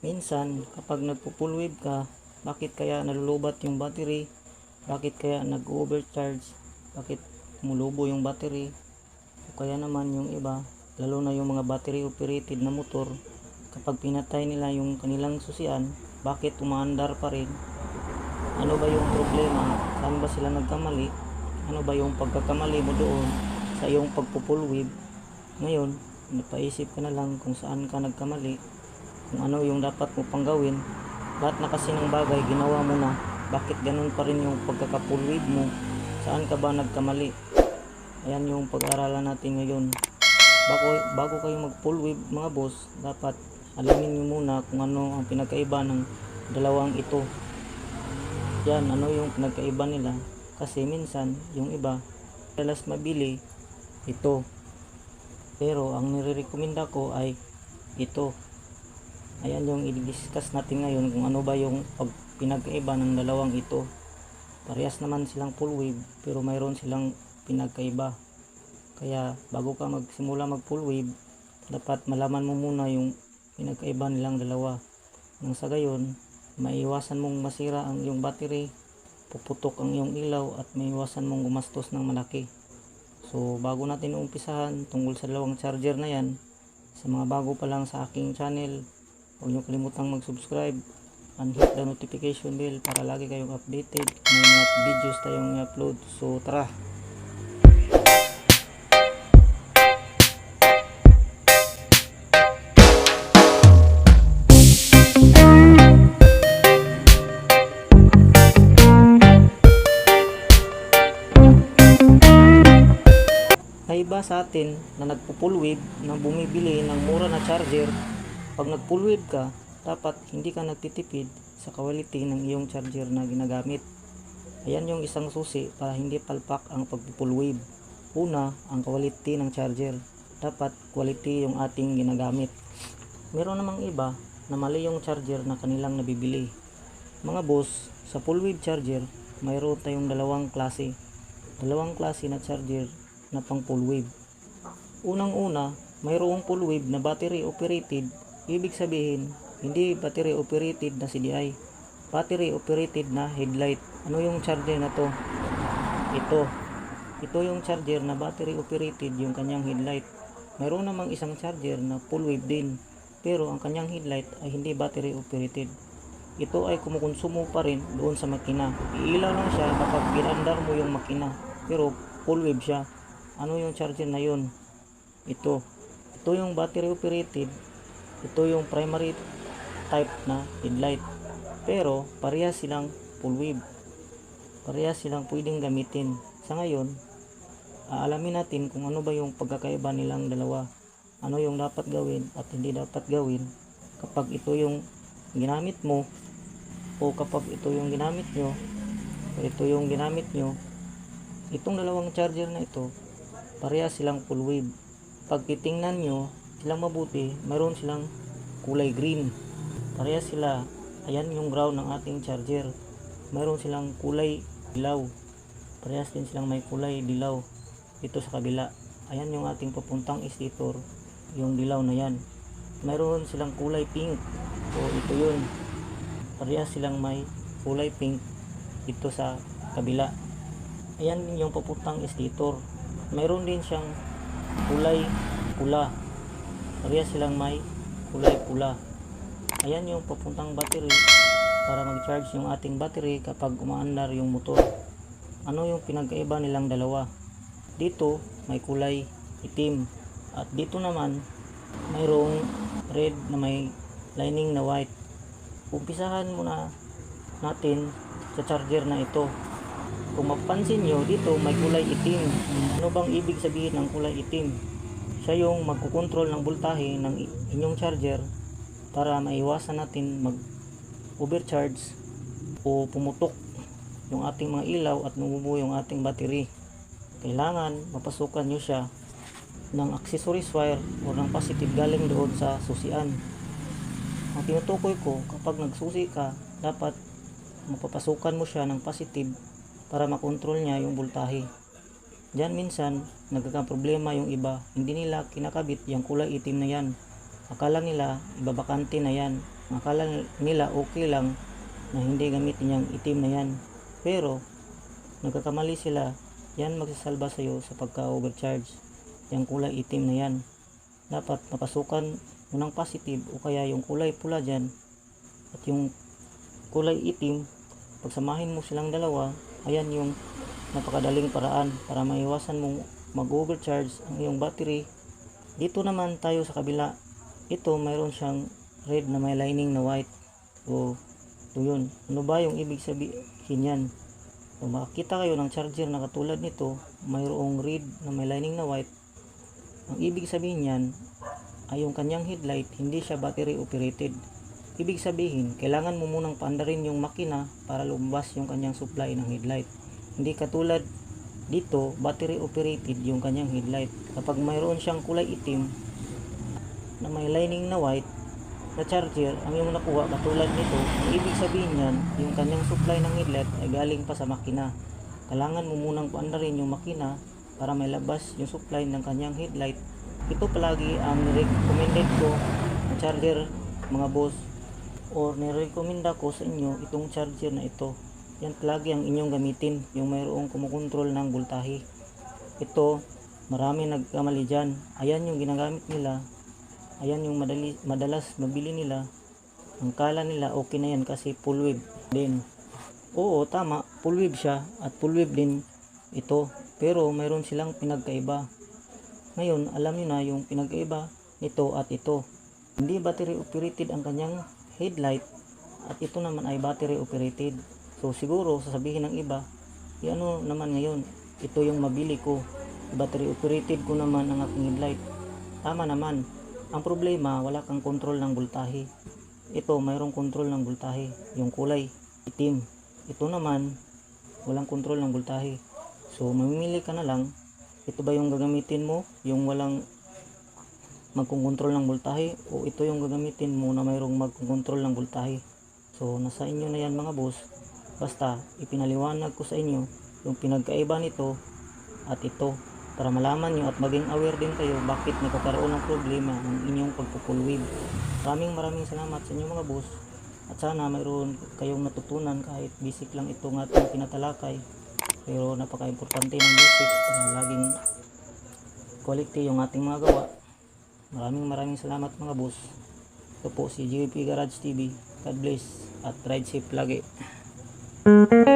Minsan, kapag nagpo-full ka, bakit kaya nalulubat yung battery? Bakit kaya nag-overcharge? Bakit mulubo yung battery? O kaya naman yung iba, lalo na yung mga battery operated na motor, kapag pinatay nila yung kanilang susian, bakit umaandar pa rin? Ano ba yung problema? Saan ba sila nagkamali? Ano ba yung pagkakamali mo doon sa iyong pagpo-full wave? Ngayon, napaisip ka na lang kung saan ka nagkamali, kung ano yung dapat mo pang gawin. Lahat na kasi ng bagay ginawa mo na, bakit ganun pa rin yung pagkaka-full wave mo? Saan ka ba nagkamali? Ayan yung pag-aaralan natin ngayon. Bago, bago kayo mag-full wave mga boss, dapat alamin nyo muna kung ano ang pinagkaiba ng dalawang ito. Yan, ano yung pinagkaiba nila. Kasi minsan, yung iba, dalas mabili, ito. Pero, ang nire-recommenda ko ay ito. Ayan yung i-discuss natin ngayon kung ano ba yung pinagkaiba ng dalawang ito. Parehas naman silang full wave, pero mayroon silang pinagkaiba. Kaya, bago ka magsimula mag full wave, dapat malaman mo muna yung pinagkaiba nilang dalawa. Nang sa gayon, maiwasan mong masira ang iyong battery, puputok ang iyong ilaw at maiwasan mong gumastos ng malaki. So bago natin umpisahan tungkol sa dalawang charger na yan, sa mga bago pa lang sa aking channel, huwag niyo kalimutang mag-subscribe and hit the notification bell para lagi kayong updated may mga videos tayong i-upload. So tara! May iba sa atin na nagpo-full wave na bumibili ng mura na charger. Pag nag-full wave ka, dapat hindi ka nagtitipid sa quality ng iyong charger na ginagamit. Ayan yung isang susi para hindi palpak ang pag-full wave. Una, ang quality ng charger. Dapat quality yung ating ginagamit. Meron namang iba na mali yung charger na kanilang nabibili. Mga boss, sa full wave charger, mayroon tayong dalawang klase. Dalawang klase na charger na pang full wave. Unang-una, mayroong full wave na battery operated. Ibig sabihin, hindi battery operated na CDI. Battery operated na headlight. Ano yung charger na to? Ito. Ito yung charger na battery operated yung kanyang headlight. Mayroon namang isang charger na full wave din. Pero ang kanyang headlight ay hindi battery operated. Ito ay kumukonsumo pa rin doon sa makina. Iilaw lang siya kapag ginandar mo yung makina. Pero full wave siya. Ano yung charger na yun? Ito. Ito yung battery operated. Ito yung primary type na headlight. Pero parehas silang full wave. Parehas silang pwedeng gamitin. Sa ngayon, aalamin natin kung ano ba yung pagkakaiba nilang dalawa. Ano yung dapat gawin at hindi dapat gawin kapag ito yung ginamit mo o kapag ito yung ginamit nyo o ito yung ginamit nyo itong dalawang charger na ito parehas silang full wave pag titingnan nyo silang mabuti mayroon silang kulay green. Parehas sila. Ayan yung ground ng ating charger. Mayroon silang kulay dilaw. Parehas din silang may kulay dilaw dito sa kabila. Ayan yung ating papuntang stator yung dilaw na yan. Mayroon silang kulay pink. O ito yun. Parehas silang may kulay pink dito sa kabila. Ayan yung papuntang stator mayroon din siyang kulay pula parehas silang may kulay pula. Ayan yung papuntang battery para mag-charge yung ating battery kapag umaandar yung motor. Ano yung pinagkaiba nilang dalawa? Dito may kulay itim. At dito naman mayroong red na may lining na white. Umpisahan muna natin sa charger na ito. Kung mapansin nyo dito may kulay itim. Ano bang ibig sabihin ng kulay itim siya yung magkukontrol ng voltahe ng inyong charger para maiwasan natin mag overcharge o pumutok yung ating mga ilaw at numubuo yung ating battery. Kailangan mapasukan nyo siya ng accessories wire o ng positive galing doon sa susian. Ang tinutukoy ko kapag nagsusi ka dapat mapapasukan mo siya ng positive para makontrol niya yung voltahe Diyan minsan nagkakang problema yung iba hindi nila kinakabit yung kulay itim na yan akala nila ibabakante na yan Akala nila okay lang na hindi gamitin yung itim na yan. Pero, nagkakamali sila, yan magsasalba sa'yo sa pagka-overcharge. Yung kulay itim na yan. Dapat napasukan mo ng positive o kaya yung kulay pula dyan at yung kulay itim, pagsamahin mo silang dalawa, ayan yung napakadaling paraan para maiwasan mong mag-overcharge ang iyong battery. Dito naman tayo sa kabila. Ito mayroon siyang red na may lining na white. So, ito yun. Ano ba yung ibig sabihin yan? So, makakita kayo ng charger na katulad nito, mayroong red na may lining na white. Ang ibig sabihin yan ay yung kanyang headlight, hindi siya battery operated. Ibig sabihin, kailangan mo munang paandarin yung makina para lumabas yung kanyang supply ng headlight. Hindi katulad dito, battery operated yung kanyang headlight. Kapag mayroon siyang kulay itim na may lining na white na charger, ang yung nakuha katulad nito, ang ibig sabihin yan, yung kanyang supply ng headlight ay galing pa sa makina. Kailangan mo munang paandarin yung makina para may labas yung supply ng kanyang headlight. Ito palagi ang recommended ko na charger mga boss or nirekomenda ko sa inyo itong charger na ito. Yan palagi ang inyong gamitin, yung mayroong kumukontrol ng voltahe. Ito, marami nagkamali dyan. Ayan yung ginagamit nila. Ayan yung madali, madalas mabili nila. Ang kala nila okay na yan kasi full wave din. Oo, tama, full wave siya at full wave din ito. Pero mayroon silang pinagkaiba. Ngayon, alam niyo na yung pinagkaiba nito at ito. Hindi battery operated ang kanyang headlight at ito naman ay battery operated. So siguro sasabihin ng iba, "Eh, ano naman ngayon, ito yung mabili ko. Battery operated ko naman ang aking headlight. Tama naman. Ang problema, wala kang control ng voltahe. Ito, mayroong control ng voltahe. Yung kulay, itim. Ito naman, walang control ng voltahe. So, mamimili ka na lang, ito ba yung gagamitin mo? Yung walang magkukontrol ng voltahe o ito yung gagamitin mo na mayroong magkukontrol ng voltahe. So, nasa inyo na yan mga boss. Basta, ipinaliwanag ko sa inyo yung pinagkaiba nito at ito para malaman nyo at maging aware din kayo bakit nagkakaroon ng problema ng inyong pagpupulwid. Maraming maraming salamat sa inyo mga boss at sana mayroon kayong natutunan kahit basic lang itong ating pinatalakay pero napaka-importante ng basic na laging quality yung ating mga gawa. Maraming maraming salamat mga boss. Ito po si JP Garage TV. God bless at ride safe lagi. Mm-hmm.